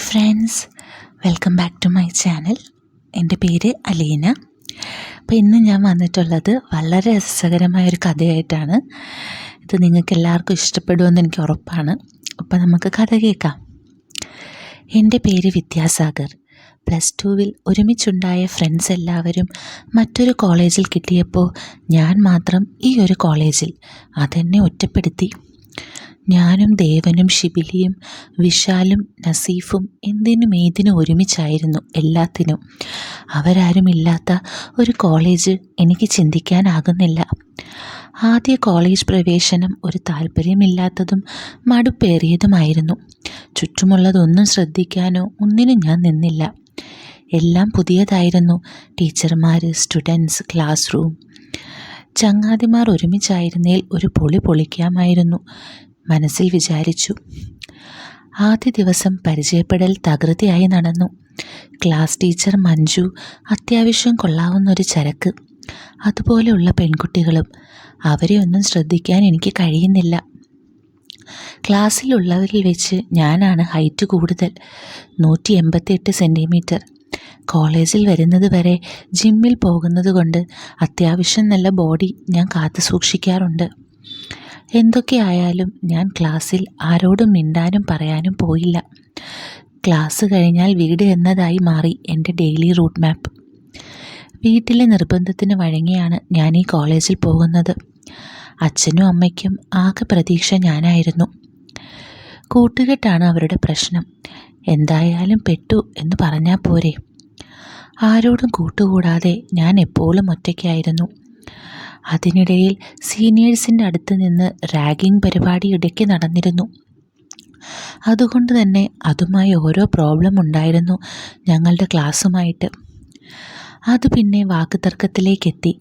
Hi friends welcome back to my channel എന്റെ പേര് അലീന. അപ്പോൾ ഇന്ന് ഞാൻ വന്നിട്ടുള്ളത് വളരെ രസകരമായ ഒരു കഥയായിട്ടാണ്. ഇത് നിങ്ങൾക്ക് എല്ലാവർക്കും ഇഷ്ടപ്പെടുമെന്ന് എനിക്ക് ഉറപ്പാണ്. അപ്പോൾ നമുക്ക് കഥ കേൾക്കാം. എന്റെ പേര് വിദ്യാസാഗർ. പ്ലസ് ടുവിൽ ഒരുമിച്ചുണ്ടായ ഫ്രണ്ട്സ് എല്ലാവരും മറ്റൊരു കോളേജിൽ കിട്ടിയപ്പോൾ ഞാൻ മാത്രം ഈ ഒരു കോളേജിൽ അതെന്നെ ഒറ്റപ്പെടുത്തി. ഞാനും ദേവനും ഷിബിലിയും വിശാലും നസീഫും എന്തിനും ഏതിനും ഒരുമിച്ചായിരുന്നു എല്ലാത്തിനും. അവരാരുമില്ലാത്ത ഒരു കോളേജ് എനിക്ക് ചിന്തിക്കാനാകുന്നില്ല. ആദ്യ കോളേജ് പ്രവേശനം ഒരു താല്പര്യമില്ലാത്തതും മടുപ്പേറിയതുമായിരുന്നു. ചുറ്റുമുള്ളതൊന്നും ശ്രദ്ധിക്കാനോ ഒന്നിനും ഞാൻ നിന്നില്ല. എല്ലാം പുതിയതായിരുന്നു. ടീച്ചർമാർ സ്റ്റുഡൻസ് ക്ലാസ് റൂം. ചങ്ങാതിമാർ ഒരുമിച്ചായിരുന്നേൽ ഒരു പൊളി പൊളിക്കാമായിരുന്നു. മനസ്സിൽ വിചാരിച്ചു. ആദ്യ ദിവസം പരിചയപ്പെടൽ തകൃതിയായി നടന്നു. ക്ലാസ് ടീച്ചർ മഞ്ജു അത്യാവശ്യം കൊള്ളാവുന്നൊരു ചരക്ക്. അതുപോലെയുള്ള പെൺകുട്ടികളും അവരെ ഒന്നും ശ്രദ്ധിക്കാൻ എനിക്ക് കഴിയുന്നില്ല. ക്ലാസ്സിലുള്ളവരിൽ വെച്ച് ഞാനാണ് ഹൈറ്റ് കൂടുതൽ നൂറ്റി എൺപത്തിയെട്ട് സെന്റിമീറ്റർ കോളേജിൽ വരുന്നത് വരെ ജിമ്മിൽ പോകുന്നത് കൊണ്ട് അത്യാവശ്യം നല്ല ബോഡി ഞാൻ കാത്തു സൂക്ഷിക്കാറുണ്ട്. എന്തൊക്കെയായാലും ഞാൻ ക്ലാസ്സിൽ ആരോടും മിണ്ടാനും പറയാനും പോയില്ല. ക്ലാസ് കഴിഞ്ഞാൽ വീട് എന്നതായി മാറി എന്റെ ഡെയിലി റൂട്ട് മാപ്പ്. വീട്ടിലെ നിർബന്ധത്തിന് വഴങ്ങിയാണ് ഞാൻ ഈ കോളേജിൽ പോകുന്നത്. അച്ഛനും അമ്മയ്ക്കും ആകെ പ്രതീക്ഷ ഞാനായിരുന്നു. കൂട്ടുകെട്ടാണ് അവരുടെ പ്രശ്നം. എന്തായാലും പെട്ടു എന്ന് പറഞ്ഞാൽ പോരെ. ആരോടും കൂട്ടുകൂടാതെ ഞാൻ എപ്പോഴും ഒറ്റയ്ക്കായിരുന്നു. അതിനിടയിൽ സീനിയേഴ്സിന്റെ അടുത്ത് നിന്ന് റാഗിംഗ് പരിപാടി ഇടയ്ക്ക് നടന്നിരുന്നു. അതുകൊണ്ട് തന്നെ അതുമായി ഓരോ പ്രോബ്ലം ഉണ്ടായിരുന്നു ഞങ്ങളുടെ ക്ലാസ്സുമായിട്ട്. അത് പിന്നെ വാക്കുതർക്കത്തിലേക്കെത്തി.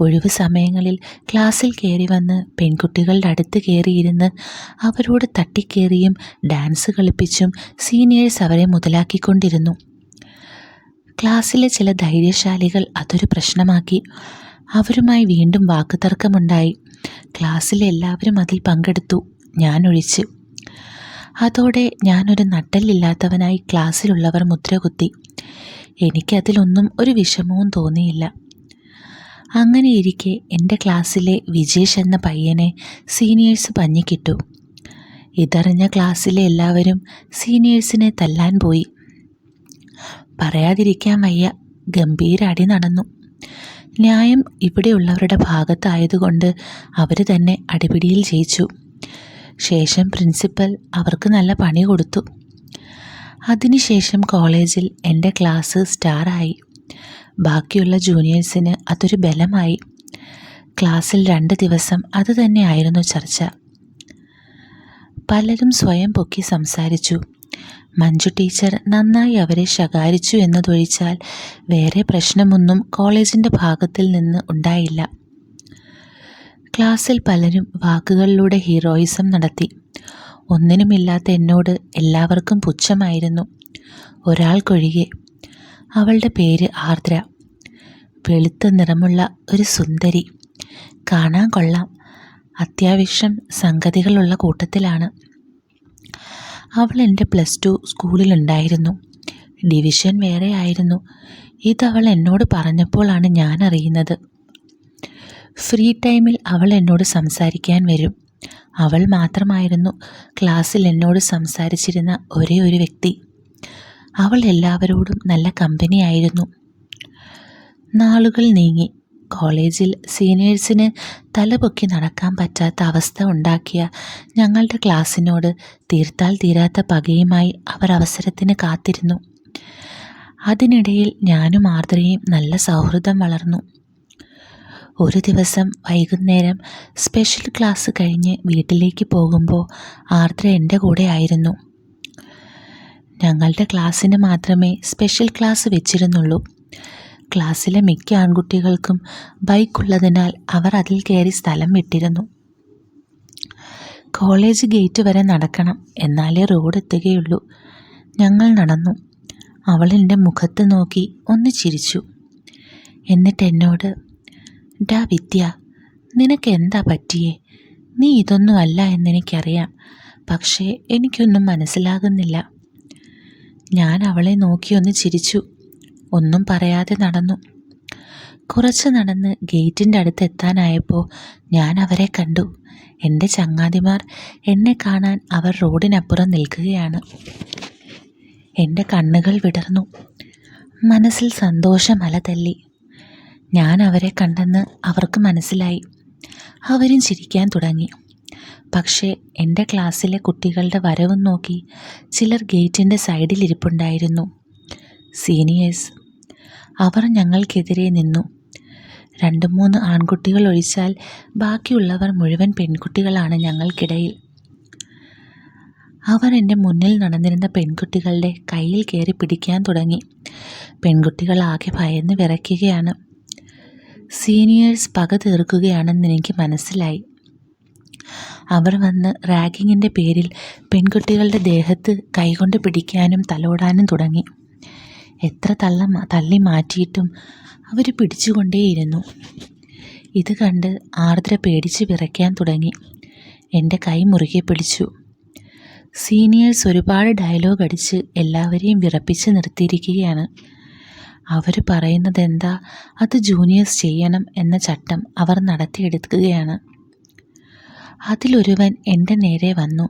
ഒഴിവ് സമയങ്ങളിൽ ക്ലാസ്സിൽ കയറി വന്ന് പെൺകുട്ടികളുടെ അടുത്ത് കയറിയിരുന്ന് അവരോട് തട്ടിക്കേറിയും ഡാൻസ് കളിപ്പിച്ചും സീനിയേഴ്സ് അവരെ മുതലാക്കിക്കൊണ്ടിരുന്നു. ക്ലാസ്സിലെ ചില ധൈര്യശാലികൾ അതൊരു പ്രശ്നമാക്കി. അവരുമായി വീണ്ടും വാക്കുതർക്കമുണ്ടായി. ക്ലാസ്സിലെ എല്ലാവരും അതിൽ പങ്കെടുത്തു. ഞാനൊഴിച്ച്. അതോടെ ഞാനൊരു നട്ടലില്ലാത്തവനായി ക്ലാസ്സിലുള്ളവർ മുദ്രകുത്തി. എനിക്കതിലൊന്നും ഒരു വിഷമവും തോന്നിയില്ല. അങ്ങനെ ഇരിക്കെ എന്റെ ക്ലാസ്സിലെ വിജേഷ് എന്ന പയ്യനെ സീനിയേഴ്സ് പഞ്ഞിക്കിട്ടു. ഇതറിഞ്ഞ ക്ലാസ്സിലെ എല്ലാവരും സീനിയേഴ്സിനെ തല്ലാൻ പോയി. പറയാതിരിക്കാൻ വയ്യ. ഗംഭീര അടി നടന്നു. ന്യായം ഇവിടെയുള്ളവരുടെ ഭാഗത്തായതുകൊണ്ട് അവർ തന്നെ അടിപിടിയിൽ ജയിച്ചു. ശേഷം പ്രിൻസിപ്പൽ അവർക്ക് നല്ല പണി കൊടുത്തു. അതിനുശേഷം കോളേജിൽ എന്റെ ക്ലാസ് സ്റ്റാറായി. ബാക്കിയുള്ള ജൂനിയേഴ്സിന് അതൊരു ബലമായി. ക്ലാസ്സിൽ രണ്ട് ദിവസം അത് തന്നെയായിരുന്നു ചർച്ച. പലരും സ്വയം പൊക്കി സംസാരിച്ചു. മഞ്ജു ടീച്ചർ നന്നായി അവരെ ശകാരിച്ചു എന്നതൊഴിച്ചാൽ വേറെ പ്രശ്നമൊന്നും കോളേജിന്റെ ഭാഗത്തിൽ നിന്ന് ഉണ്ടായില്ല. ക്ലാസ്സിൽ പലരും വാക്കുകളിലൂടെ ഹീറോയിസം നടത്തി. ഒന്നിനുമില്ലാത്ത എന്നോട് എല്ലാവർക്കും പുച്ഛമായിരുന്നു. ഒരാൾക്കൊഴികെ. അവളുടെ പേര് ആർദ്ര. വെളുത്ത നിറമുള്ള ഒരു സുന്ദരി. കാണാൻ കൊള്ളാം. അത്യാവശ്യം സംഗതികളുള്ള കൂട്ടത്തിലാണ്. അവൾ എന്റെ പ്ലസ് ടു സ്കൂളിലുണ്ടായിരുന്നു. ഡിവിഷൻ വേറെ ആയിരുന്നു. ഇതവൾ എന്നോട് പറഞ്ഞപ്പോഴാണ് ഞാൻ അറിയുന്നത്. ഫ്രീ ടൈമിൽ അവൾ എന്നോട് സംസാരിക്കാൻ വരും. അവൾ മാത്രമായിരുന്നു ക്ലാസ്സിൽ എന്നോട് സംസാരിച്ചിരുന്ന ഒരേ ഒരു വ്യക്തി. അവൾ എല്ലാവരോടും നല്ല കമ്പനിയായിരുന്നു. നാളുകൾ നീങ്ങി. കോളേജിൽ സീനിയേഴ്സിന് തലപൊക്കി നടക്കാൻ പറ്റാത്ത അവസ്ഥ ഉണ്ടാക്കിയ ഞങ്ങളുടെ ക്ലാസ്സിനോട് തീർത്താൽ തീരാത്ത പകയുമായി അവർ അവസരത്തിന് കാത്തിരുന്നു. അതിനിടയിൽ ഞാനും ആർദ്രയും നല്ല സൗഹൃദം വളർന്നു. ഒരു ദിവസം വൈകുന്നേരം സ്പെഷ്യൽ ക്ലാസ് കഴിഞ്ഞ് വീട്ടിലേക്ക് പോകുമ്പോൾ ആർദ്ര എന്റെ കൂടെ ആയിരുന്നു. ഞങ്ങളുടെ ക്ലാസ്സിന് മാത്രമേ സ്പെഷ്യൽ ക്ലാസ് വെച്ചിരുന്നുള്ളൂ. ക്ലാസ്സിലെ മിക്ക ആൺകുട്ടികൾക്കും ബൈക്കുള്ളതിനാൽ അവർ അതിൽ കയറി സ്ഥലം വിട്ടിരുന്നു. കോളേജ് ഗേറ്റ് വരെ നടക്കണം എന്നാലേ റോഡ് എത്തുകയുള്ളൂ. ഞങ്ങൾ നടന്നു. അവൾ എന്റെ മുഖത്ത് നോക്കി ഒന്ന് ചിരിച്ചു. എന്നിട്ട് എന്നോട് ഡാ വിദ്യ നിനക്ക് എന്താ പറ്റിയേ? നീ ഇതൊന്നും അല്ല എന്നെനിക്കറിയാം പക്ഷേ എനിക്കൊന്നും മനസ്സിലാകുന്നില്ല. ഞാൻ അവളെ നോക്കിയൊന്ന് ചിരിച്ചു. ഒന്നും പറയാതെ നടന്നു. കുറച്ച് നടന്ന് ഗേറ്റിന്റെ അടുത്ത് എത്താനായപ്പോൾ ഞാൻ അവരെ കണ്ടു. എന്റെ ചങ്ങാതിമാർ എന്നെ കാണാൻ അവർ റോഡിനപ്പുറം നിൽക്കുകയാണ്. എന്റെ കണ്ണുകൾ വിടർന്നു. മനസ്സിൽ സന്തോഷമല തല്ലി. ഞാൻ അവരെ കണ്ടെന്ന് അവർക്ക് മനസ്സിലായി. അവരും ചിരിക്കാൻ തുടങ്ങി. പക്ഷേ എന്റെ ക്ലാസ്സിലെ കുട്ടികളുടെ വരവും നോക്കി ചിലർ ഗേറ്റിന്റെ സൈഡിൽ ഇരിപ്പുണ്ടായിരുന്നു. സീനിയേഴ്സ് അവർ ഞങ്ങൾക്കെതിരെ നിന്നു. രണ്ട് മൂന്ന് ആൺകുട്ടികൾ ഒഴിച്ചാൽ ബാക്കിയുള്ളവർ മുഴുവൻ പെൺകുട്ടികളാണ് ഞങ്ങൾക്കിടയിൽ. അവർ എന്റെ മുന്നിൽ നടന്നിരുന്ന പെൺകുട്ടികളുടെ കയ്യിൽ കയറി പിടിക്കാൻ തുടങ്ങി. പെൺകുട്ടികൾ ആകെ ഭയന്ന് വിറയ്ക്കുകയാണ്. സീനിയേഴ്സ് പക തീർക്കുകയാണെന്ന് എനിക്ക് മനസ്സിലായി. അവർ വന്ന് റാഗിങ്ങിന്റെ പേരിൽ പെൺകുട്ടികളുടെ ദേഹത്ത് കൈകൊണ്ട് പിടിക്കാനും തലോടാനും തുടങ്ങി. എത്ര തള്ള തള്ളി മാറ്റിയിട്ടും അവർ പിടിച്ചുകൊണ്ടേയിരുന്നു. ഇത് കണ്ട് ആർദ്ര പേടിച്ച് വിറയ്ക്കാൻ തുടങ്ങി. എന്റെ കൈ മുറുകെ പിടിച്ചു. സീനിയേഴ്സ് ഒരുപാട് ഡയലോഗ് അടിച്ച് എല്ലാവരെയും വിറപ്പിച്ച് നിർത്തിയിരിക്കുകയാണ്. അവർ പറയുന്നത് എന്താ അത് ജൂനിയേഴ്സ് ചെയ്യണം എന്ന ചട്ടം അവർ നടത്തിയെടുക്കുകയാണ്. അതിലൊരുവൻ എന്റെ നേരെ വന്നു.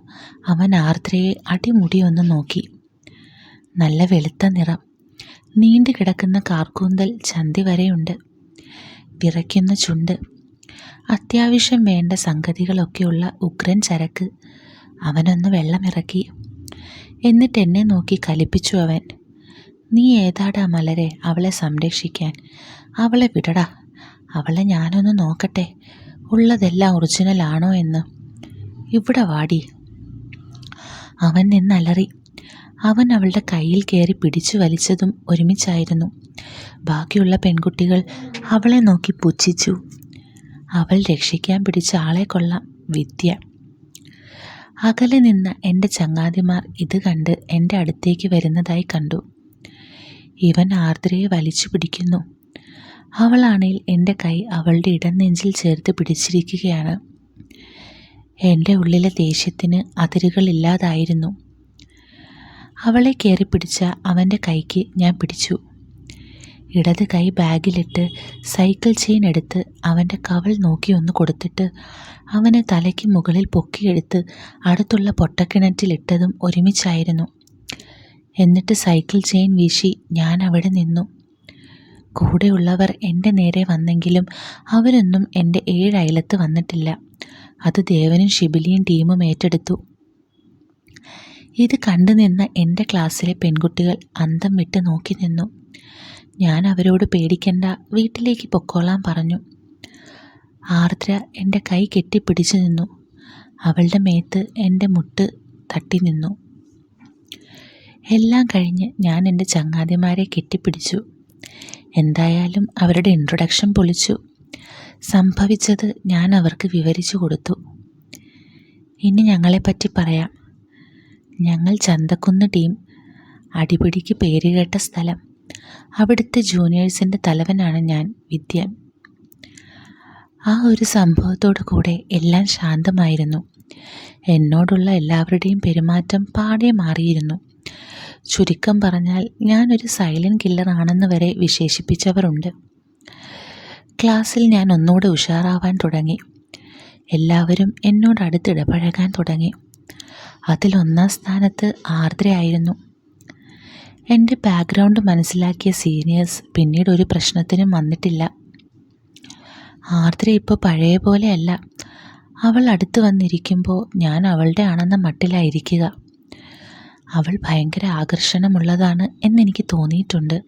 അവൻ ആർദ്രയെ അടിമുടി ഒന്ന് നോക്കി. നല്ല വെളുത്ത നിറം. നീണ്ടു കിടക്കുന്ന കാർക്കൂന്തൽ ചന്തി വരെയുണ്ട്. വിറയ്ക്കുന്ന ചുണ്ട്. അത്യാവശ്യം വേണ്ട സംഗതികളൊക്കെയുള്ള ഉഗ്രൻ ചരക്ക്. അവനൊന്ന് വെള്ളമിറക്കി. എന്നിട്ട് എന്നെ നോക്കി കലിപ്പിച്ചു അവൻ. നീ ഏതാടാ മലരെ അവളെ സംരക്ഷിക്കാൻ? അവളെ വിടടാ. അവളെ ഞാനൊന്ന് നോക്കട്ടെ. ഉള്ളതെല്ലാം ഒറിജിനലാണോ എന്ന്. ഇവിടെ വാടി. അവൻ നിന്നലറി. അവൻ അവളുടെ കയ്യിൽ കയറി പിടിച്ചു വലിച്ചതും ഒരുമിച്ചായിരുന്നു. ബാക്കിയുള്ള പെൺകുട്ടികൾ അവളെ നോക്കി പുച്ഛിച്ചു. അവൾ രക്ഷിക്കാൻ പിടിച്ച ആളെ കൊള്ളാം വിദ്യ. അകലെ നിന്ന എന്റെ ചങ്ങാതിമാർ ഇത് കണ്ട് എന്റെ അടുത്തേക്ക് വരുന്നതായി കണ്ടു. ഇവൻ ആർദ്രയെ വലിച്ചു പിടിക്കുന്നു. അവളാണെങ്കിൽ എന്റെ കൈ അവളുടെ ഇടനെഞ്ചിൽ ചേർത്ത് പിടിച്ചിരിക്കുകയാണ്. എന്റെ ഉള്ളിലെ ദേഷ്യത്തിന് അതിരുകളില്ലാതായിരുന്നു. അവളെ കയറി പിടിച്ച അവന്റെ കൈക്ക് ഞാൻ പിടിച്ചു. ഇടത് കൈ ബാഗിലിട്ട് സൈക്കിൾ ചെയിൻ എടുത്ത് അവന്റെ കവൾ നോക്കി ഒന്ന് കൊടുത്തിട്ട് അവനെ തലയ്ക്ക് മുകളിൽ പൊക്കിയെടുത്ത് അടുത്തുള്ള പൊട്ടക്കിണറ്റിലിട്ടതും ഒരുമിച്ചായിരുന്നു. എന്നിട്ട് സൈക്കിൾ ചെയിൻ വീശി ഞാൻ അവിടെ നിന്നു. കൂടെയുള്ളവർ എന്റെ നേരെ വന്നെങ്കിലും അവരൊന്നും എന്റെ ഏഴയലത്ത് വന്നിട്ടില്ല. അത് ദേവനും ഷിബിലിയും ടീമും ഏറ്റെടുത്തു. ഇത് കണ്ടു നിന്ന എന്റെ ക്ലാസ്സിലെ പെൺകുട്ടികൾ അന്തം വിട്ട് നോക്കി നിന്നു. ഞാൻ അവരോട് പേടിക്കണ്ട വീട്ടിലേക്ക് പൊക്കോളാൻ പറഞ്ഞു. ആർദ്ര എന്റെ കൈ കെട്ടിപ്പിടിച്ചു നിന്നു. അവളുടെ മേത്ത് എന്റെ മുട്ട് തട്ടി നിന്നു. എല്ലാം കഴിഞ്ഞ് ഞാൻ എന്റെ ചങ്ങാതിമാരെ കെട്ടിപ്പിടിച്ചു. എന്തായാലും അവരുടെ ഇൻട്രൊഡക്ഷൻ പൊളിച്ചു. സംഭവിച്ചത് ഞാൻ അവർക്ക് വിവരിച്ചു കൊടുത്തു. ഇനി ഞങ്ങളെപ്പറ്റി പറയാം. ഞങ്ങൾ ചന്തക്കുന്ന് ടീം അടിപിടിക്ക് പേരുകേട്ട സ്ഥലം. അവിടുത്തെ ജൂനിയേഴ്സിന്റെ തലവനാണ് ഞാൻ വിദ്യൻ. ആ ഒരു സംഭവത്തോടു കൂടെ എല്ലാം ശാന്തമായിരുന്നു. എന്നോടുള്ള എല്ലാവരുടെയും പെരുമാറ്റം പാടെ മാറിയിരുന്നു. ചുരുക്കം പറഞ്ഞാൽ ഞാനൊരു സൈലന്റ് കില്ലർ ആണെന്ന് വരെ വിശേഷിപ്പിച്ചവരുണ്ട്. ക്ലാസ്സിൽ ഞാൻ ഒന്നുകൂടെ ഉഷാറാവാൻ തുടങ്ങി. എല്ലാവരും എന്നോട് അടുത്തിടപഴകാൻ തുടങ്ങി. അതിലൊന്നാം സ്ഥാനത്ത് ആർദ്രയായിരുന്നു. എന്റെ ബാക്ക്ഗ്രൗണ്ട് മനസ്സിലാക്കിയ സീനിയേഴ്സ് പിന്നീട് ഒരു പ്രശ്നത്തിനും വന്നിട്ടില്ല. ആർദ്ര ഇപ്പോൾ പഴയ പോലെയല്ല. അവൾ അടുത്ത് വന്നിരിക്കുമ്പോൾ ഞാൻ അവളുടെ ആണെന്ന മട്ടിലായിരിക്കുക. അവൾ ഭയങ്കര ആകർഷണമുള്ളതാണ് എന്നെനിക്ക് തോന്നിയിട്ടുണ്ട്.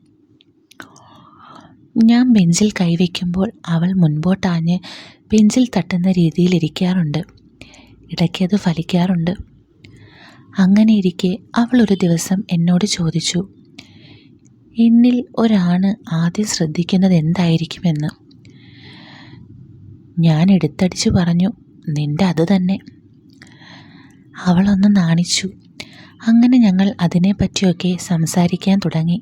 ഞാൻ ബെഞ്ചിൽ കൈവയ്ക്കുമ്പോൾ അവൾ മുൻപോട്ടാഞ്ഞ് ബെഞ്ചിൽ തട്ടുന്ന രീതിയിൽ ഇരിക്കാറുണ്ട്. ഇടയ്ക്കത് ഫലിക്കാറുണ്ട്. അങ്ങനെ ഇരിക്കെ അവൾ ഒരു ദിവസം എന്നോട് ചോദിച്ചു എന്നിൽ ഒരാണ് ആദ്യം ശ്രദ്ധിക്കുന്നത് എന്തായിരിക്കുമെന്ന്? ഞാൻ എടുത്തടിച്ചു പറഞ്ഞു നിന്റെ അത് തന്നെ. അവളൊന്ന് നാണിച്ചു. അങ്ങനെ ഞങ്ങൾ അതിനെപ്പറ്റിയൊക്കെ സംസാരിക്കാൻ തുടങ്ങി.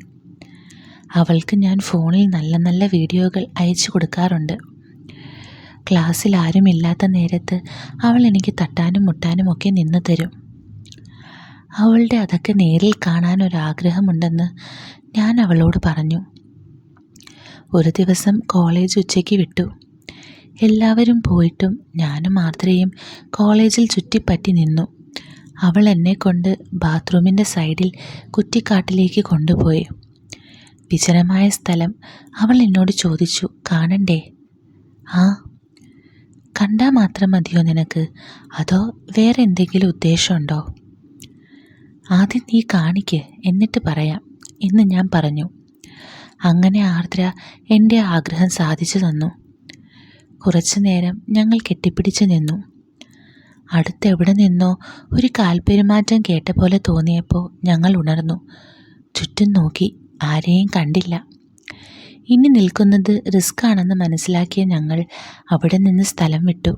അവൾക്ക് ഞാൻ ഫോണിൽ നല്ല നല്ല വീഡിയോകൾ അയച്ചു കൊടുക്കാറുണ്ട്. ക്ലാസ്സിൽ ആരുമില്ലാത്ത നേരത്ത് അവൾ എനിക്ക് തട്ടാനും മുട്ടാനും ഒക്കെ നിന്ന് തരും. അവളുടെ അതൊക്കെ നേരിൽ കാണാൻ ഒരാഗ്രഹമുണ്ടെന്ന് ഞാൻ അവളോട് പറഞ്ഞു. ഒരു ദിവസം കോളേജ് ഉച്ചയ്ക്ക് വിട്ടു. എല്ലാവരും പോയിട്ടും ഞാനും മാത്രയും കോളേജിൽ ചുറ്റിപ്പറ്റി നിന്നു. അവൾ എന്നെ കൊണ്ട് ബാത്റൂമിന്റെ സൈഡിൽ കുറ്റിക്കാട്ടിലേക്ക് കൊണ്ടുപോയി. വിജനമായ സ്ഥലം അവൾ എന്നോട് ചോദിച്ചു കാണണ്ടേ? ആ. കണ്ടാൽ മാത്രം മതിയോ നിനക്ക്? അതോ വേറെ എന്തെങ്കിലും ഉദ്ദേശമുണ്ടോ? ആദ്യം നീ കാണിക്ക് എന്നിട്ട് പറയാം എന്ന് ഞാൻ പറഞ്ഞു. അങ്ങനെ ആർദ്ര എന്റെ ആഗ്രഹം സാധിച്ചു തന്നു. കുറച്ചു നേരം ഞങ്ങൾ കെട്ടിപ്പിടിച്ചു നിന്നു. അടുത്തെവിടെ നിന്നോ ഒരു കാൽപെരുമാറ്റം കേട്ട പോലെ തോന്നിയപ്പോൾ ഞങ്ങൾ ഉണർന്നു. ചുറ്റും നോക്കി ആരെയും കണ്ടില്ല. ഇനി നിൽക്കുന്നത് റിസ്ക് ആണെന്ന് മനസ്സിലാക്കിയ ഞങ്ങൾ അവിടെ നിന്ന് സ്ഥലം വിട്ടു.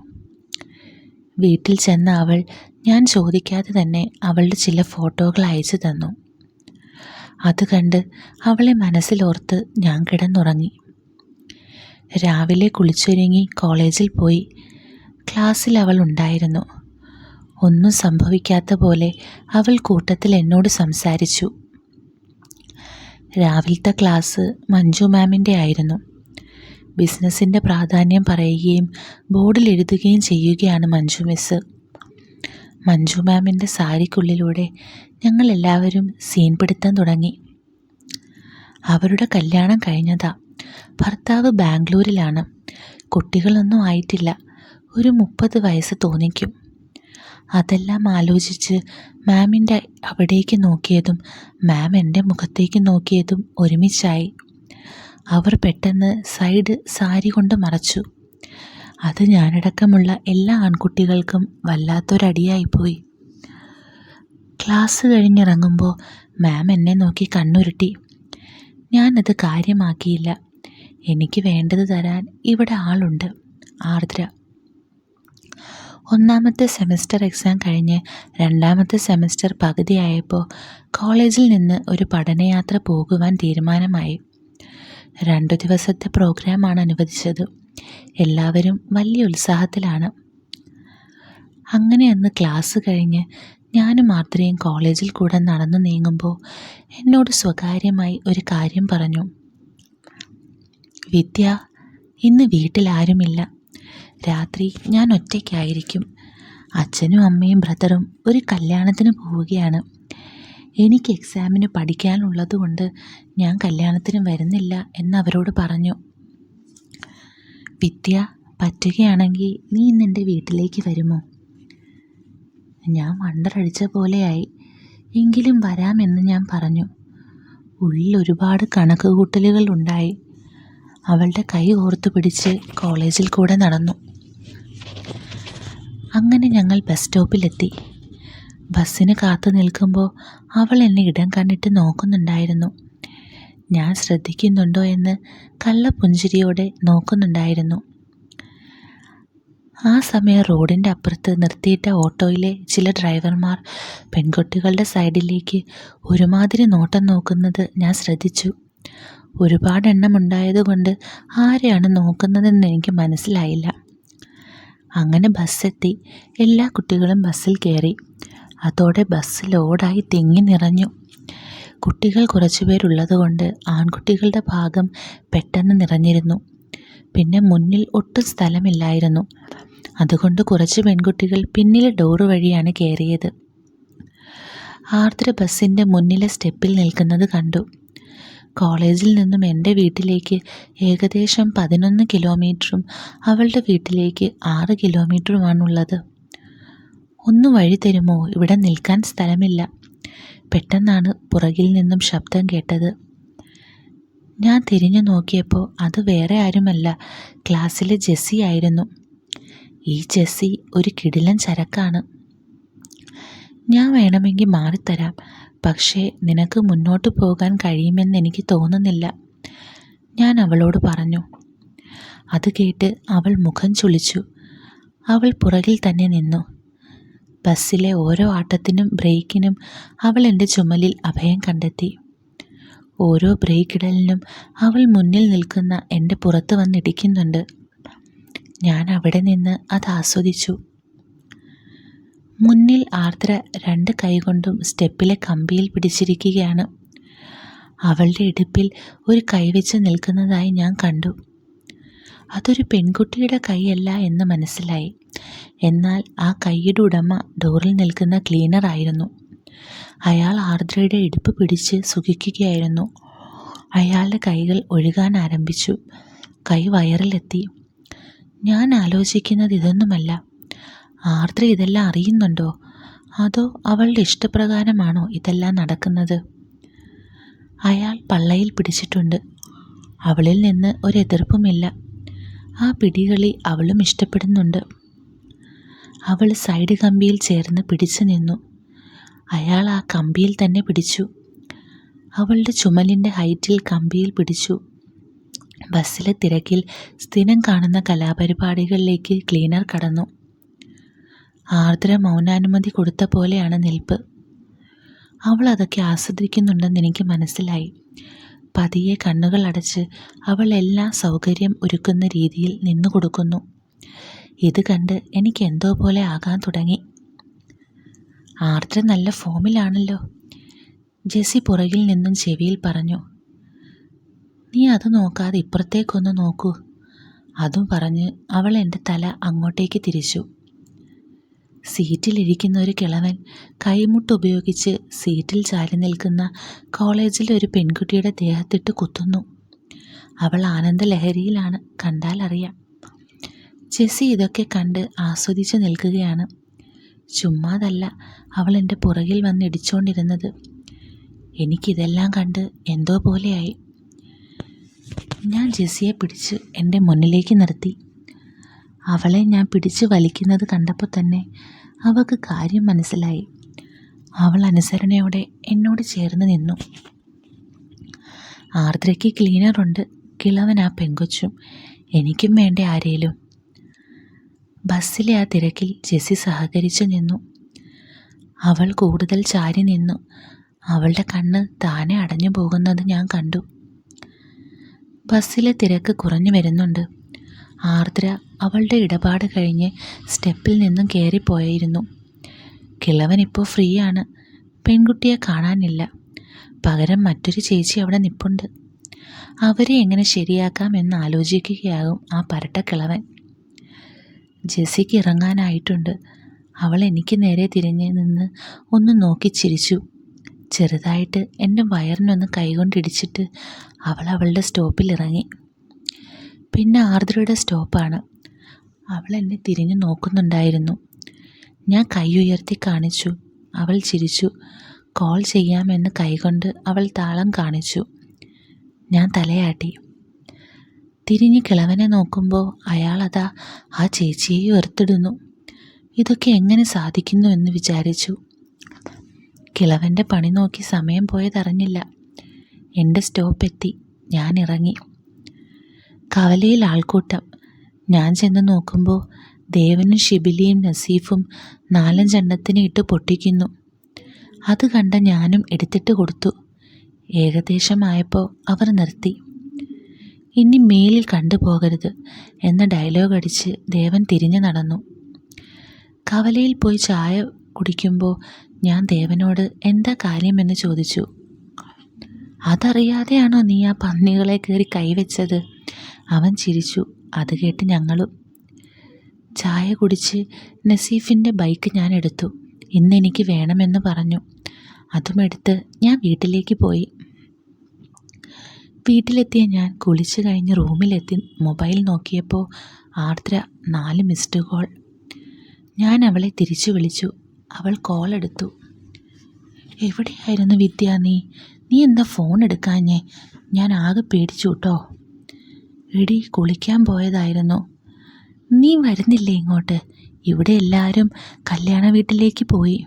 വീട്ടിൽ ചെന്ന അവൾ ഞാൻ ചോദിക്കാതെ തന്നെ അവളുടെ ചില ഫോട്ടോകൾ അയച്ചു തന്നു. അത് കണ്ട് അവളെ മനസ്സിലോർത്ത് ഞാൻ കിടന്നുറങ്ങി. രാവിലെ കുളിച്ചൊരുങ്ങി കോളേജിൽ പോയി ക്ലാസ്സിൽ അവൾ ഉണ്ടായിരുന്നു. ഒന്നും സംഭവിക്കാത്ത പോലെ അവൾ കൂട്ടത്തിൽ എന്നോട് സംസാരിച്ചു. രാവിലത്തെ ക്ലാസ് മഞ്ജു മാമിന്റെ ആയിരുന്നു. ബിസിനസ്സിന്റെ പ്രാധാന്യം പറയുകയും ബോർഡിൽ എഴുതുകയും ചെയ്യുകയാണ് മഞ്ജു മിസ് മഞ്ജു മാമിന്റെ സാരിക്കുള്ളിലൂടെ ഞങ്ങൾ എല്ലാവരും സീൻ പിടുത്താൻ തുടങ്ങി. അവരുടെ കല്യാണം കഴിഞ്ഞതാ. ഭർത്താവ് ബാംഗ്ലൂരിലാണ്. കുട്ടികളൊന്നും ആയിട്ടില്ല. ഒരു മുപ്പത് വയസ്സ് തോന്നിക്കും. അതെല്ലാം ആലോചിച്ച് മാമിന്റെ അവിടേക്ക് നോക്കിയതും മാം എന്റെ മുഖത്തേക്ക് നോക്കിയതും ഒരുമിച്ചായി. അവർ പെട്ടെന്ന് സൈഡ് സാരി കൊണ്ട് മറച്ചു. അത് ഞാനടക്കമുള്ള എല്ലാ ആൺകുട്ടികൾക്കും വല്ലാത്തൊരടിയായിപ്പോയി. ക്ലാസ് കഴിഞ്ഞിറങ്ങുമ്പോൾ മാം എന്നെ നോക്കി കണ്ണുരുട്ടി. ഞാനത് കാര്യമാക്കിയില്ല. എനിക്ക് വേണ്ടത് തരാൻ ഇവിടെ ആളുണ്ട്. ആർദ്ര. ഒന്നാമത്തെ സെമസ്റ്റർ എക്സാം കഴിഞ്ഞ് രണ്ടാമത്തെ സെമസ്റ്റർ പകുതിയായപ്പോൾ കോളേജിൽ നിന്ന് ഒരു പഠനയാത്ര പോകുവാൻ തീരുമാനമായി. രണ്ടു ദിവസത്തെ പ്രോഗ്രാമാണ് അനുവദിച്ചത്. എല്ലാവരും വലിയ ഉത്സാഹത്തിലാണ്. അങ്ങനെ അന്ന് ക്ലാസ് കഴിഞ്ഞ് ഞാനും മാത്രയും കോളേജിൽ കൂടെ നടന്നു നീങ്ങുമ്പോൾ എന്നോട് സ്വകാര്യമായി ഒരു കാര്യം പറഞ്ഞു. വിദ്യ ഇന്ന് വീട്ടിലാരുമില്ല രാത്രി ഞാൻ ഒറ്റയ്ക്കായിരിക്കും. അച്ഛനും അമ്മയും ബ്രദറും ഒരു കല്യാണത്തിന് പോവുകയാണ്. എനിക്ക് എക്സാമിന് പഠിക്കാനുള്ളതുകൊണ്ട് ഞാൻ കല്യാണത്തിന് വരുന്നില്ല എന്നവരോട് പറഞ്ഞു. വിദ്യ പറ്റുകയാണെങ്കിൽ നീ ഇന്നെന്റെ വീട്ടിലേക്ക് വരുമോ? ഞാൻ വണ്ടറടിച്ച പോലെയായി. എങ്കിലും വരാമെന്ന് ഞാൻ പറഞ്ഞു. ഉള്ളിൽ ഒരുപാട് കണക്ക് കൂട്ടലുകൾ ഉണ്ടായി. അവളുടെ കൈ ഓർത്തു പിടിച്ച് കോളേജിൽ കൂടെ നടന്നു. അങ്ങനെ ഞങ്ങൾ ബസ് സ്റ്റോപ്പിലെത്തി. ബസ്സിന് കാത്തു നിൽക്കുമ്പോൾ അവൾ എന്നെ ഇടം കണ്ടിട്ട് നോക്കുന്നുണ്ടായിരുന്നു. ഞാൻ ശ്രദ്ധിക്കുന്നുണ്ടോ എന്ന് കള്ളപ്പുഞ്ചിരിയോടെ നോക്കുന്നുണ്ടായിരുന്നു. ആ സമയം റോഡിന്റെ അപ്പുറത്ത് നിർത്തിയിട്ട ഓട്ടോയിലെ ചില ഡ്രൈവർമാർ പെൺകുട്ടികളുടെ സൈഡിലേക്ക് ഒരുമാതിരി നോട്ടം നോക്കുന്നത് ഞാൻ ശ്രദ്ധിച്ചു. ഒരുപാട് എണ്ണം ഉണ്ടായതുകൊണ്ട് ആരെയാണ് നോക്കുന്നതെന്ന് എനിക്ക് മനസ്സിലായില്ല. അങ്ങനെ ബസ്സെത്തി എല്ലാ കുട്ടികളും ബസ്സിൽ കയറി. അതോടെ ബസ് ലോഡായി തിങ്ങി നിറഞ്ഞു. കുട്ടികൾ കുറച്ചുപേരുള്ളതുകൊണ്ട് ആൺകുട്ടികളുടെ ഭാഗം പെട്ടെന്ന് നിറഞ്ഞിരുന്നു. പിന്നെ മുന്നിൽ ഒട്ടും സ്ഥലമില്ലായിരുന്നു. അതുകൊണ്ട് കുറച്ച് പെൺകുട്ടികൾ പിന്നിൽ ഡോർ വഴിയാണ് കയറിയത്. ആർദ്ര ബസ്സിന്റെ മുന്നിലെ സ്റ്റെപ്പിൽ നിൽക്കുന്നത് കണ്ടു. കോളേജിൽ നിന്നും എന്റെ വീട്ടിലേക്ക് ഏകദേശം പതിനൊന്ന് കിലോമീറ്ററും അവളുടെ വീട്ടിലേക്ക് ആറ് കിലോമീറ്ററുമാണുള്ളത്. ഒന്ന് വഴി തരുമോ? ഇവിടെ നിൽക്കാൻ സ്ഥലമില്ല. പെട്ടെന്നാണ് പുറകിൽ നിന്നും ശബ്ദം കേട്ടത്. ഞാൻ തിരിഞ്ഞു നോക്കിയപ്പോൾ അത് വേറെ ആരുമല്ല ക്ലാസ്സിലെ ജെസ്സി ആയിരുന്നു. ഈ ജെസ്സി ഒരു കിടിലൻ ചരക്കാണ്. ഞാൻ വേണമെങ്കിൽ മാറിത്തരാം പക്ഷേ നിനക്ക് മുന്നോട്ട് പോകാൻ കഴിയുമെന്ന് എനിക്ക് തോന്നുന്നില്ല. ഞാൻ അവളോട് പറഞ്ഞു. അത് കേട്ട് അവൾ മുഖം ചുളിച്ചു. അവൾ പുറകിൽ തന്നെ നിന്നു. ബസ്സിലെ ഓരോ ആട്ടത്തിനും ബ്രേക്കിനും അവൾ എന്റെ ചുമലിൽ അഭയം കണ്ടെത്തി. ഓരോ ബ്രേക്ക് ഇടലിനും അവൾ മുന്നിൽ നിൽക്കുന്ന എന്റെ പുറത്ത് വന്നിടിക്കുന്നുണ്ട്. ഞാൻ അവിടെ നിന്ന് അത് ആസ്വദിച്ചു. മുന്നിൽ ആർദ്ര രണ്ട് കൈകൊണ്ടും സ്റ്റെപ്പിലെ കമ്പിയിൽ പിടിച്ചിരിക്കുകയാണ്. അവളുടെ ഇടുപ്പിൽ ഒരു കൈവച്ച് നിൽക്കുന്നതായി ഞാൻ കണ്ടു. അതൊരു പെൺകുട്ടിയുടെ കൈയല്ല എന്ന് മനസ്സിലായി. എന്നാൽ ആ കൈയുടെ ഉടമ ഡോറിൽ നിൽക്കുന്ന ക്ലീനർ ആയിരുന്നു. അയാൾ ആർദ്രയുടെ ഇടുപ്പ് പിടിച്ച് സുഖിക്കുകയായിരുന്നു. അയാളുടെ കൈകൾ ഒഴുകാൻ ആരംഭിച്ചു. കൈ വയറിലെത്തി. ഞാൻ ആലോചിക്കുന്നത് ഇതൊന്നുമല്ല. ആർദ്ര ഇതെല്ലാം അറിയുന്നുണ്ടോ? അതോ അവളുടെ ഇഷ്ടപ്രകാരമാണോ ഇതെല്ലാം നടക്കുന്നത്? അയാൾ പള്ളയിൽ പിടിച്ചിട്ടുണ്ട്. അവളിൽ നിന്ന് ഒരു എതിർപ്പുമില്ല. ആ പിടികളി അവളും ഇഷ്ടപ്പെടുന്നുണ്ട്. അവൾ സൈഡ് കമ്പിയിൽ ചേർന്ന് പിടിച്ചു നിന്നു. അയാൾ ആ കമ്പിയിൽ തന്നെ പിടിച്ചു. അവളുടെ ചുമലിന്റെ ഹൈറ്റിൽ കമ്പിയിൽ പിടിച്ചു. ബസ്സിലെ തിരക്കിൽ സ്ഥിരം കാണുന്ന കലാപരിപാടികളിലേക്ക് ക്ലീനർ കടന്നു. ആർദ്ര മൗനാനുമതി കൊടുത്ത പോലെയാണ് നിൽപ്പ്. അവൾ അതൊക്കെ ആസ്വദിക്കുന്നുണ്ടെന്ന് എനിക്ക് മനസ്സിലായി. പതിയെ കണ്ണുകൾ അടച്ച് അവൾ എല്ലാ സൗകര്യം ഒരുക്കുന്ന രീതിയിൽ നിന്നു കൊടുക്കുന്നു. ഇത് കണ്ട് എനിക്ക് എന്തോ പോലെ ആകാൻ തുടങ്ങി. ആർദ്ര നല്ല ഫോമിലാണല്ലോ. ജെസ്സി പുറകിൽ നിന്നും ചെവിയിൽ പറഞ്ഞു നീ അത് നോക്കാതെ ഇപ്പുറത്തേക്കൊന്ന് നോക്കൂ. അതും പറഞ്ഞ് അവൾ എന്റെ തല അങ്ങോട്ടേക്ക് തിരിച്ചു. സീറ്റിലിരിക്കുന്ന ഒരു കിളവൻ കൈമുട്ട് ഉപയോഗിച്ച് സീറ്റിൽ ചാരി നിൽക്കുന്ന കോളേജിലെ ഒരു പെൺകുട്ടിയുടെ ദേഹത്തിട്ട് കുത്തുന്നു. അവൾ ആനന്ദലഹരിയിലാണ് കണ്ടാൽ അറിയാം. ജെസ്സി ഇതൊക്കെ കണ്ട് ആസ്വദിച്ച് നിൽക്കുകയാണ്. ചുമ്മാതല്ല അവൾ എന്റെ പുറകിൽ വന്ന് ഇടിച്ചുകൊണ്ടിരുന്നത് എനിക്കിതെല്ലാം കണ്ട് എന്തോ പോലെയായി. ഞാൻ ജെസ്സിയെ പിടിച്ച് എന്റെ മുന്നിലേക്ക് നിർത്തി. അവളെ ഞാൻ പിടിച്ച് വലിക്കുന്നത് കണ്ടപ്പോൾ തന്നെ അവൾക്ക് കാര്യം മനസ്സിലായി. അവൾ അനുസരണയോടെ എന്നോട് ചേർന്ന് നിന്നു. ആർദ്രയ്ക്ക് ക്ലീനറുണ്ട് കിളവൻ ആ പെങ്കൊച്ചും എനിക്കും വേണ്ട ആരേലും. ബസ്സിലെ ആ തിരക്കിൽ ജെസ്സി സഹകരിച്ചു നിന്നു. അവൾ കൂടുതൽ ചാരി നിന്നു. അവളുടെ കണ്ണ് താനെ അടഞ്ഞു പോകുന്നത് ഞാൻ കണ്ടു. ബസ്സിലെ തിരക്ക് കുറഞ്ഞു വരുന്നുണ്ട്. ആർദ്ര അവളുടെ ഇടപാട് കഴിഞ്ഞ് സ്റ്റെപ്പിൽ നിന്നും കയറിപ്പോയിരുന്നു കിളവൻ ഇപ്പോൾ ഫ്രീ ആണ് പെൺകുട്ടിയെ കാണാനില്ല. പകരം മറ്റൊരു ചേച്ചി അവിടെ നിപ്പുണ്ട്. അവരെ എങ്ങനെ ശരിയാക്കാം എന്ന് ആലോചിക്കുകയാകും ആ പരട്ട കിളവൻ. ജെസിക്ക് ഇറങ്ങാനായിട്ടുണ്ട്. അവൾ എനിക്ക് നേരെ തിരിഞ്ഞ് നിന്ന് ഒന്ന് നോക്കി ചിരിച്ചു. ചെറുതായിട്ട് എന്റെ വയറിനൊന്ന് കൈകൊണ്ടിടിച്ചിട്ട് അവൾ അവളുടെ സ്റ്റോപ്പിൽ ഇറങ്ങി പിന്നെ ആർദ്രയുടെ സ്റ്റോപ്പാണ്. അവൾ എന്നെ തിരിഞ്ഞു നോക്കുന്നുണ്ടായിരുന്നു. ഞാൻ കൈ ഉയർത്തി കാണിച്ചു. അവൾ ചിരിച്ചു. കോൾ ചെയ്യാമെന്ന് കൈകൊണ്ട് അവൾ താളം കാണിച്ചു. ഞാൻ തലയാട്ടി. തിരിഞ്ഞ് കിളവനെ നോക്കുമ്പോൾ അയാളതാ ആ ചേച്ചിയെ ഉയർത്തിടുന്നു ഇതൊക്കെ എങ്ങനെ സാധിക്കുന്നു എന്ന് വിചാരിച്ചു. കിളവന്റെ പണി നോക്കി സമയം പോയതറിഞ്ഞില്ല. എന്റെ സ്റ്റോപ്പ് എത്തി ഞാൻ ഇറങ്ങി. കവലയിൽ ആൾക്കൂട്ടം. ഞാൻ ചെന്ന് നോക്കുമ്പോൾ ദേവനും ഷിബിലിയും നസീഫും നാലഞ്ചെണ്ണത്തിന് ഇട്ട് പൊട്ടിക്കുന്നു. അത് കണ്ട ഞാനും എടുത്തിട്ട് കൊടുത്തു. ഏകദേശം ആയപ്പോൾ അവർ നിർത്തി. ഇനി മേലിൽ കണ്ടുപോകരുത് എന്ന ഡയലോഗ് അടിച്ച് ദേവൻ തിരിഞ്ഞു നടന്നു. കവലയിൽ പോയി ചായ കുടിക്കുമ്പോൾ ഞാൻ ദേവനോട് എന്താ കാര്യമെന്ന് ചോദിച്ചു. അതറിയാതെയാണോ നീ ആ പന്നികളെ കയറി കൈവച്ചത്? അവൻ ചിരിച്ചു. അത് കേട്ട് ഞങ്ങളും. ചായ കുടിച്ച് നസീഫിന്റെ ബൈക്ക് ഞാൻ എടുത്തു. ഇന്ന് എനിക്ക് വേണമെന്ന് പറഞ്ഞു. അതുമെടുത്ത് ഞാൻ വീട്ടിലേക്ക് പോയി. വീട്ടിലെത്തിയ ഞാൻ കുളിച്ചു കഴിഞ്ഞ് റൂമിലെത്തി. മൊബൈൽ നോക്കിയപ്പോൾ ആർദ്ര നാല് മിസ്ഡ് കോൾ ഞാൻ അവളെ തിരിച്ചു വിളിച്ചു. അവൾ കോൾ എടുത്തു. എവിടെയായിരുന്നു വിദ്യ നീ? നീ എന്താ ഫോൺ എടുക്കാഞ്ഞേ? ഞാൻ ആകെ പേടിച്ചു കേട്ടോ. എടി കുളിക്കാൻ പോയതായിരുന്നു. നീ വരുന്നില്ലേ ഇങ്ങോട്ട്? ഇവിടെ എല്ലാവരും കല്യാണ വീട്ടിലേക്ക് പോയി.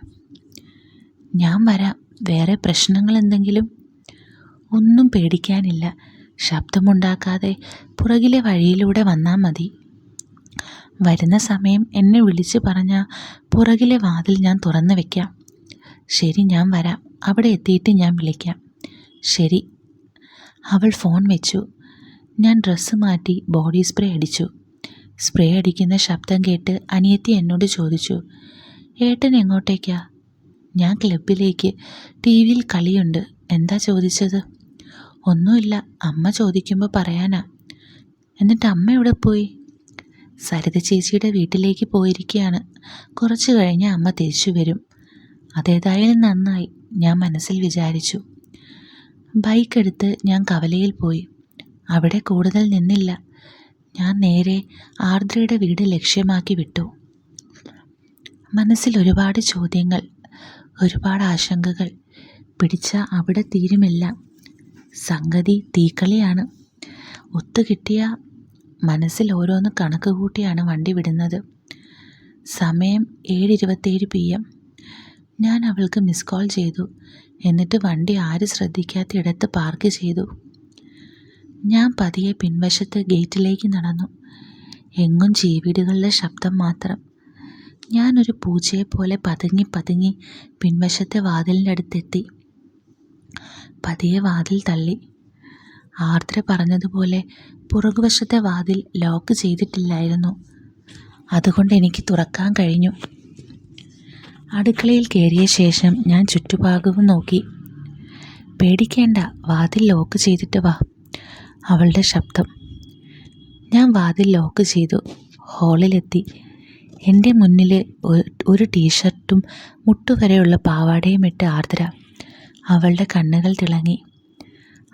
ഞാൻ വരാം. വേറെ പ്രശ്നങ്ങൾ എന്തെങ്കിലും? ഒന്നും പേടിക്കാനില്ല. ശബ്ദമുണ്ടാക്കാതെ പുറകിലെ വഴിയിലൂടെ വന്നാൽ മതി. വരുന്ന സമയം എന്നെ വിളിച്ച് പറഞ്ഞാൽ പുറകിലെ വാതിൽ ഞാൻ തുറന്നു വെക്കാം. ശരി ഞാൻ വരാം. അവിടെ എത്തിയിട്ട് ഞാൻ വിളിക്കാം. ശരി. അവൾ ഫോൺ വെച്ചു. ഞാൻ ഡ്രസ്സ് മാറ്റി ബോഡി സ്പ്രേ അടിച്ചു. സ്പ്രേ അടിക്കുന്ന ശബ്ദം കേട്ട് അനിയത്തി എന്നോട് ചോദിച്ചു ഏട്ടൻ എങ്ങോട്ടേക്കാ? ഞാൻ ക്ലബിലേക്ക് ടി വിയിൽ കളിയുണ്ട്. എന്താ ചോദിച്ചത്? ഒന്നുമില്ല. അമ്മ ചോദിക്കുമ്പോൾ പറയാനാ. എന്നിട്ട് അമ്മ എവിടെ പോയി? സരിത ചേച്ചിയുടെ വീട്ടിലേക്ക് പോയിരിക്കുകയാണ് കുറച്ച് കഴിഞ്ഞ് അമ്മ തിരിച്ചു വരും. അതേതായാലും നന്നായി. ഞാൻ മനസ്സിൽ വിചാരിച്ചു. ബൈക്കെടുത്ത് ഞാൻ കവലയിൽ പോയി. അവിടെ കൂടുതൽ നിന്നില്ല. ഞാൻ നേരെ ആർദ്രയുടെ വീട് ലക്ഷ്യമാക്കി വിട്ടു. മനസ്സിൽ ഒരുപാട് ചോദ്യങ്ങൾ ഒരുപാട് ആശങ്കകൾ. പിടിച്ച അവിടെ തീരുമില്ല. സംഗതി തീക്കളിയാണ്. ഒത്തുകിട്ടിയ മനസ്സിൽ ഓരോന്ന് കണക്ക് കൂട്ടിയാണ് വണ്ടി വിടുന്നത്. സമയം ഏഴ് ഇരുപത്തേഴ് പി എം. ഞാൻ അവൾക്ക് മിസ് കോൾ ചെയ്തു. എന്നിട്ട് വണ്ടി ആര് ശ്രദ്ധിക്കാത്ത ഇടത്ത് പാർക്ക് ചെയ്തു. ഞാൻ പതിയെ പിൻവശത്ത് ഗേറ്റിലേക്ക് നടന്നു. എങ്ങും ജീവിടുകളുടെ ശബ്ദം മാത്രം. ഞാനൊരു പൂച്ചയെപ്പോലെ പതുങ്ങി പതുങ്ങി പിൻവശത്തെ വാതിലിന്റെ അടുത്തെത്തി പതിയെ വാതിൽ തള്ളി. ആർദ്ര പറഞ്ഞതുപോലെ പുറകുവശത്തെ വാതിൽ ലോക്ക് ചെയ്തിട്ടില്ലായിരുന്നു. അതുകൊണ്ട് എനിക്ക് തുറക്കാൻ കഴിഞ്ഞു. അടുക്കളയിൽ കയറിയ ശേഷം ഞാൻ ചുറ്റുഭാഗവും നോക്കി. പേടിക്കേണ്ട വാതിൽ ലോക്ക് ചെയ്തിട്ട് വാ. അവളുടെ ശബ്ദം. ഞാൻ വാതിൽ ലോക്ക് ചെയ്തു. ഹാളിലെത്തി. എന്റെ മുന്നിൽ ഒരു ടീഷർട്ടും മുട്ടുവരെയുള്ള പാവാടയും ഇട്ട് ആർദ്ര. അവളുടെ കണ്ണുകൾ തിളങ്ങി.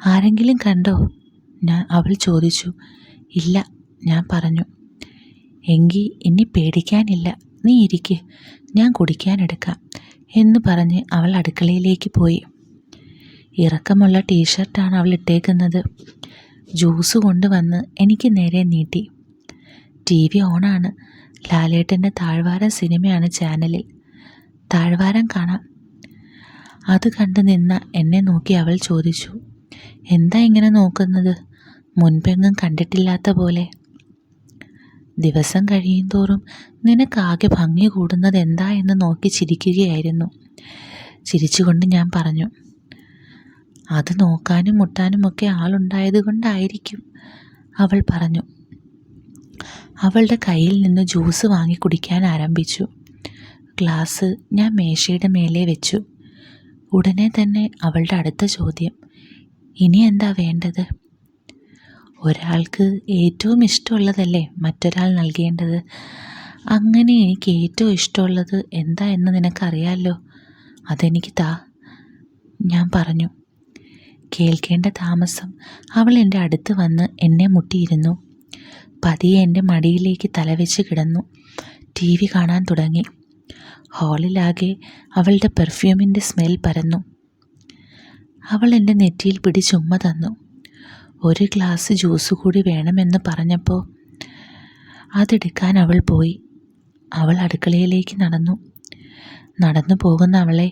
ആരെങ്കിലും കണ്ടോ? ഞാൻ അവൾ ചോദിച്ചു. ഇല്ല ഞാൻ പറഞ്ഞു. എങ്കിൽ ഇനി പേടിക്കാനില്ല. നീ ഇരിക്ക്. ഞാൻ കുടിക്കാനെടുക്കാം എന്ന് പറഞ്ഞ് അവൾ അടുക്കളയിലേക്ക് പോയി. ഇറക്കമുള്ള ടീഷർട്ടാണ് അവൾ ഇട്ടേക്കുന്നത്. ജ്യൂസ് കൊണ്ടുവന്ന് എനിക്ക് നേരെ നീട്ടി. ടി വി ഓണാണ്. ലാലേട്ടന്റെ താഴ്വാരം സിനിമയാണ് ചാനലിൽ. താഴ്വാരം കാണാം. അത് കണ്ടു നിന്ന എന്നെ നോക്കി അവൾ ചോദിച്ചു എന്താ ഇങ്ങനെ നോക്കുന്നത്? മുൻപെങ്ങും കണ്ടിട്ടില്ലാത്ത പോലെ. ദിവസം കഴിയും തോറും നിനക്കാകെ ഭംഗി കൂടുന്നത് എന്താ എന്ന് നോക്കി ചിരിക്കുകയായിരുന്നു. ചിരിച്ചുകൊണ്ട് ഞാൻ പറഞ്ഞു അത് നോക്കാനും മുട്ടാനുമൊക്കെ ആളുണ്ടായത് കൊണ്ടായിരിക്കും. അവൾ പറഞ്ഞു. അവളുടെ കയ്യിൽ നിന്ന് ജ്യൂസ് വാങ്ങി കുടിക്കാൻ ആരംഭിച്ചു. ഗ്ലാസ് ഞാൻ മേശയുടെ മേലെ വെച്ചു. ഉടനെ തന്നെ അവളുടെ അടുത്ത ചോദ്യം. ഇനി എന്താ വേണ്ടത്? ഒരാൾക്ക് ഏറ്റവും ഇഷ്ടമുള്ളതല്ലേ മറ്റൊരാൾ നൽകേണ്ടത്? അങ്ങനെ എനിക്ക് ഏറ്റവും ഇഷ്ടമുള്ളത് എന്താ എന്ന് നിനക്കറിയാമല്ലോ അതെനിക്ക് താ. ഞാൻ പറഞ്ഞു. കേൾക്കേണ്ട താമസം. അവൾ എന്റെ അടുത്ത് വന്ന് എന്നെ മുട്ടിയിരുന്നു. പതിയെ എന്റെ മടിയിലേക്ക് തലവെച്ച് കിടന്നു. ടി വി കാണാൻ തുടങ്ങി. ഹാളിലാകെ അവളുടെ പെർഫ്യൂമിന്റെ സ്മെൽ പരന്നു. അവൾ എന്റെ നെറ്റിയിൽ പിടി പിടിച്ചുമ്മ തന്നു. ഒരു ഗ്ലാസ് ജ്യൂസ് കൂടി വേണമെന്ന് പറഞ്ഞപ്പോൾ അതെടുക്കാൻ അവൾ പോയി. അവൾ അടുക്കളയിലേക്ക് നടന്നു. നടന്നു പോകുന്ന അവളെ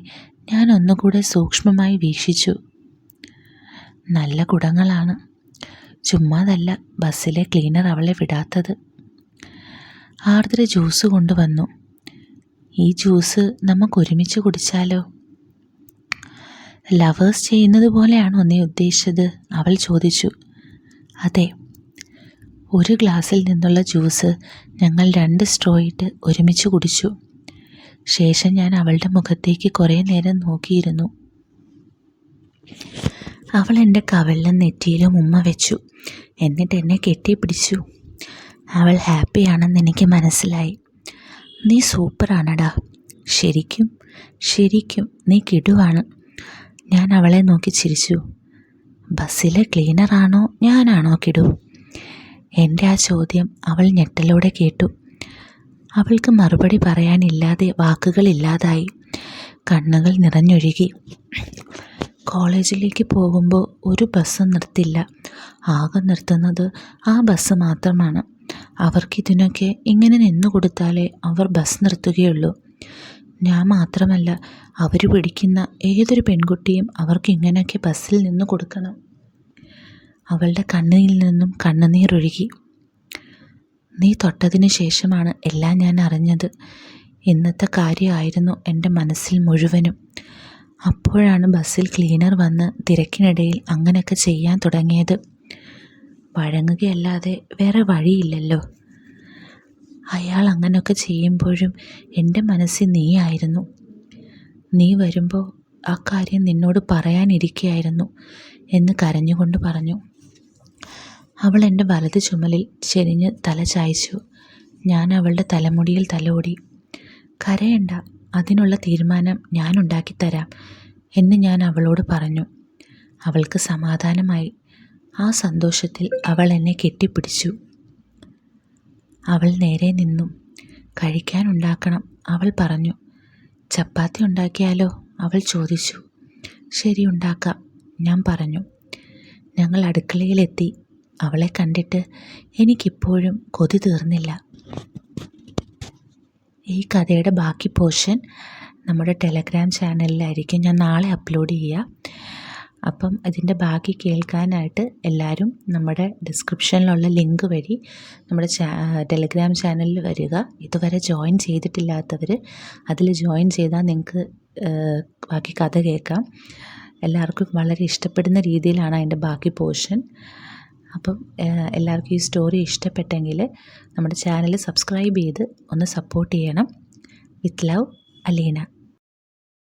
ഞാൻ ഒന്നുകൂടെ സൂക്ഷ്മമായി വീക്ഷിച്ചു. നല്ല കുടങ്ങളാണ്. ചുമ്മാതല്ല ബസ്സിലെ ക്ലീനർ അവളെ വിടാത്തത്. ആർദ്ര ജ്യൂസ് കൊണ്ടുവന്നു. ഈ ജ്യൂസ് നമുക്ക് ഒരുമിച്ച് കുടിച്ചാലോ? ലവേഴ്സ് ചെയ്യുന്നത് പോലെയാണോ നീ ഉദ്ദേശിച്ചത്? അവൾ ചോദിച്ചു. അതെ. ഒരു ഗ്ലാസ്സിൽ നിന്നുള്ള ജ്യൂസ് ഞങ്ങൾ രണ്ട് സ്ട്രോ ഇട്ട് ഒരുമിച്ച് കുടിച്ചു. ശേഷം ഞാൻ അവളുടെ മുഖത്തേക്ക് കുറേ നേരം നോക്കിയിരുന്നു. അവൾ എന്റെ കവളിലും നെറ്റിയിലും ഉമ്മ വെച്ചു. എന്നിട്ട് എന്നെ കെട്ടിപ്പിടിച്ചു അവൾ ഹാപ്പിയാണെന്ന് എനിക്ക് മനസ്സിലായി. നീ സൂപ്പറാണടാ ശരിക്കും ശരിക്കും നീ കിടുവാണ്. ഞാൻ അവളെ നോക്കി ചിരിച്ചു. ബസ്സിലെ ക്ലീനറാണോ ഞാനാണോ കിടു? എന്റെ ആ ചോദ്യം അവൾ ഞെട്ടലോടെ കേട്ടു. അവൾക്ക് മറുപടി പറയാനില്ലാതെ വാക്കുകളില്ലാതായി കണ്ണുകൾ നിറഞ്ഞൊഴുകി. കോളേജിലേക്ക് പോകുമ്പോൾ ഒരു ബസ്സും നിർത്തില്ല. ആകെ നിർത്തുന്നത് ആ ബസ് മാത്രമാണ്. അവർക്കിതിനൊക്കെ ഇങ്ങനെ നിന്നു കൊടുത്താലേ അവർ ബസ് നിർത്തുകയുള്ളൂ. ഞാൻ മാത്രമല്ല അവർ പിടിക്കുന്ന ഏതൊരു പെൺകുട്ടിയും അവർക്ക് ഇങ്ങനെയൊക്കെ ബസ്സിൽ നിന്ന് കൊടുക്കണം. അവളുടെ കണ്ണിൽ നിന്നും കണ്ണുനീരൊഴുകി നീ തൊട്ടതിന് ശേഷമാണ് എല്ലാം ഞാൻ അറിഞ്ഞത്. ഇന്നത്തെ കാര്യമായിരുന്നു എന്റെ മനസ്സിൽ മുഴുവനും. അപ്പോഴാണ് ബസ്സിൽ ക്ലീനർ വന്ന് തിരക്കിനിടയിൽ അങ്ങനെയൊക്കെ ചെയ്യാൻ തുടങ്ങിയത്. വഴങ്ങുകയല്ലാതെ വേറെ വഴിയില്ലല്ലോ. അയാൾ അങ്ങനെയൊക്കെ ചെയ്യുമ്പോഴും എന്റെ മനസ്സിൽ നീയായിരുന്നു. നീ വരുമ്പോൾ ആ കാര്യം നിന്നോട് പറയാനിരിക്കുകയായിരുന്നു എന്ന് കരഞ്ഞുകൊണ്ട് പറഞ്ഞു. അവൾ എന്റെ വലത് ചുമലിൽ ചെരിഞ്ഞ് തല ചായച്ചു. ഞാൻ അവളുടെ തലമുടിയിൽ തലോടി. കരയണ്ട. അതിനുള്ള തീരുമാനം ഞാൻ ഉണ്ടാക്കിത്തരാം എന്ന് ഞാൻ അവളോട് പറഞ്ഞു. അവൾക്ക് സമാധാനമായി. ആ സന്തോഷത്തിൽ അവൾ എന്നെ കെട്ടിപ്പിടിച്ചു. അവൾ നേരെ നിന്നു. കഴിക്കാനുണ്ടാക്കണം അവൾ പറഞ്ഞു. ചപ്പാത്തി ഉണ്ടാക്കിയാലോ? അവൾ ചോദിച്ചു. ശരി ഉണ്ടാക്കാം ഞാൻ പറഞ്ഞു. ഞങ്ങൾ അടുക്കളയിലെത്തി. അവളെ കണ്ടിട്ട് എനിക്കിപ്പോഴും കൊതി തീർന്നില്ല. ഈ കഥയുടെ ബാക്കി പോർഷൻ നമ്മുടെ ടെലഗ്രാം ചാനലിലായിരിക്കും. ഞാൻ നാളെ അപ്ലോഡ് ചെയ്യുക അപ്പം ഇതിന്റെ ബാക്കി കേൾക്കാനായിട്ട് എല്ലാവരും നമ്മുടെ ഡിസ്ക്രിപ്ഷനിലുള്ള ലിങ്ക് വഴി നമ്മുടെ ടെലഗ്രാം ചാനലിൽ വരിക. ഇതുവരെ ജോയിൻ ചെയ്തിട്ടില്ലാത്തവർ അതിൽ ജോയിൻ ചെയ്താൽ നിങ്ങൾക്ക് ബാക്കി കഥ കേൾക്കാം. എല്ലാവർക്കും വളരെ ഇഷ്ടപ്പെടുന്ന രീതിയിലാണ് അതിന്റെ ബാക്കി പോർഷൻ. അപ്പം എല്ലാവർക്കും ഈ സ്റ്റോറി ഇഷ്ടപ്പെട്ടെങ്കിൽ നമ്മുടെ ചാനൽ സബ്സ്ക്രൈബ് ചെയ്ത് ഒന്ന് സപ്പോർട്ട് ചെയ്യണം. With love Aleena.